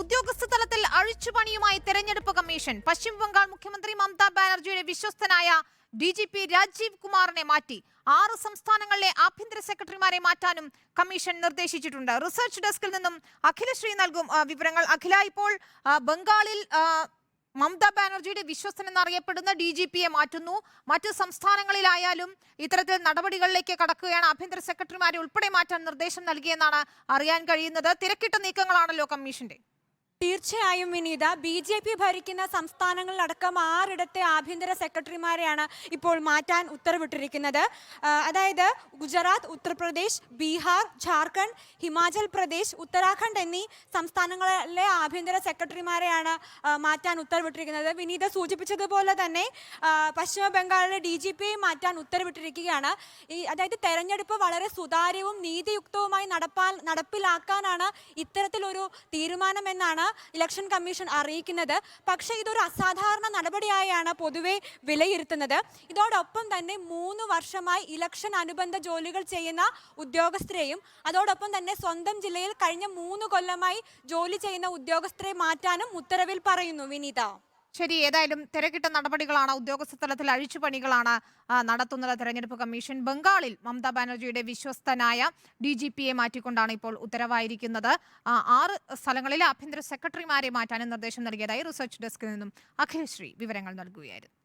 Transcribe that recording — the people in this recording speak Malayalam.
ഉദ്യോഗസ്ഥ തലത്തിൽ അഴിച്ചുപണിയുമായി തെരഞ്ഞെടുപ്പ് കമ്മീഷൻ. പശ്ചിമ ബംഗാൾ മുഖ്യമന്ത്രി മമതാ ബാനർജിയുടെ വിശ്വസ്തനായ ഡി ജി പി രാജീവ് കുമാറിനെ മാറ്റി. ആറ് സംസ്ഥാനങ്ങളിലെ ആഭ്യന്തര സെക്രട്ടറിമാരെ മാറ്റാനും കമ്മീഷൻ നിർദ്ദേശിച്ചിട്ടുണ്ട്. റിസർച്ച് ഡെസ്കിൽ നിന്നും അഖിലശ്രീ നൽകും വിവരങ്ങൾ. അഖില ഇപ്പോൾ ബംഗാളിൽ മമതാ ബാനർജിയുടെ വിശ്വസ്തൻ എന്നറിയപ്പെടുന്ന ഡി ജി പിയെ മാറ്റുന്നു. മറ്റു സംസ്ഥാനങ്ങളിലായാലും ഇത്തരത്തിൽ നടപടികളിലേക്ക് കടക്കുകയാണ്. ആഭ്യന്തര സെക്രട്ടറിമാരെ ഉൾപ്പെടെ മാറ്റാൻ നിർദ്ദേശം നൽകിയെന്നാണ് അറിയാൻ കഴിയുന്നത്. തിരക്കിട്ട നീക്കങ്ങളാണല്ലോ കമ്മീഷന്റെ. തീർച്ചയായും വിനീത ബി ജെ പി ഭരിക്കുന്ന സംസ്ഥാനങ്ങളിലടക്കം ആറിടത്തെ ആഭ്യന്തര സെക്രട്ടറിമാരെയാണ് ഇപ്പോൾ മാറ്റാൻ ഉത്തരവിട്ടിരിക്കുന്നത്. അതായത് ഗുജറാത്ത് ഉത്തർപ്രദേശ് ബീഹാർ ജാർഖണ്ഡ് ഹിമാചൽ പ്രദേശ് ഉത്തരാഖണ്ഡ് എന്നീ സംസ്ഥാനങ്ങളിലെ ആഭ്യന്തര സെക്രട്ടറിമാരെയാണ് മാറ്റാൻ ഉത്തരവിട്ടിരിക്കുന്നത്. വിനീത സൂചിപ്പിച്ചതുപോലെ തന്നെ പശ്ചിമ ബംഗാളിലെ ഡി ജി പിയെ മാറ്റാൻ ഉത്തരവിട്ടിരിക്കുകയാണ്. ഈ അതായത് തെരഞ്ഞെടുപ്പ് വളരെ സുതാര്യവും നീതിയുക്തവുമായി നടപ്പാൽ നടപ്പിലാക്കാനാണ് ഇത്തരത്തിലൊരു തീരുമാനമെന്നാണ് ഇലക്ഷൻ കമ്മീഷൻ അറിയിക്കുന്നത്. പക്ഷേ ഇതൊരു അസാധാരണ നടപടിയായാണ് പൊതുവെ വിലയിരുത്തുന്നത്. ഇതോടൊപ്പം തന്നെ മൂന്ന് വർഷമായി ഇലക്ഷൻ അനുബന്ധ ജോലികൾ ചെയ്യുന്ന ഉദ്യോഗസ്ഥരെയും അതോടൊപ്പം തന്നെ സ്വന്തം ജില്ലയിൽ കഴിഞ്ഞ മൂന്ന് കൊല്ലമായി ജോലി ചെയ്യുന്ന ഉദ്യോഗസ്ഥരെ മാറ്റാനും ഉത്തരവിൽ പറയുന്നു വിനീത. ശരി ഏതായാലും തിരക്കിട്ട നടപടികളാണ്. ഉദ്യോഗസ്ഥ തലത്തിൽ അഴിച്ചുപണികളാണ് നടത്തുന്നത്. തെരഞ്ഞെടുപ്പ് കമ്മീഷൻ ബംഗാളിൽ മമതാ ബാനർജിയുടെ വിശ്വസ്തനായ ഡി ജി പിയെ മാറ്റിക്കൊണ്ടാണ് ഇപ്പോൾ ഉത്തരവായിരിക്കുന്നത്. ആറ് സ്ഥലങ്ങളിൽ ആഭ്യന്തര സെക്രട്ടറിമാരെ മാറ്റാനും നിർദ്ദേശം നൽകിയതായി റിസർച്ച് ഡെസ്കിൽ നിന്നും അഖിലശ്രീ വിവരങ്ങൾ നൽകുകയായിരുന്നു.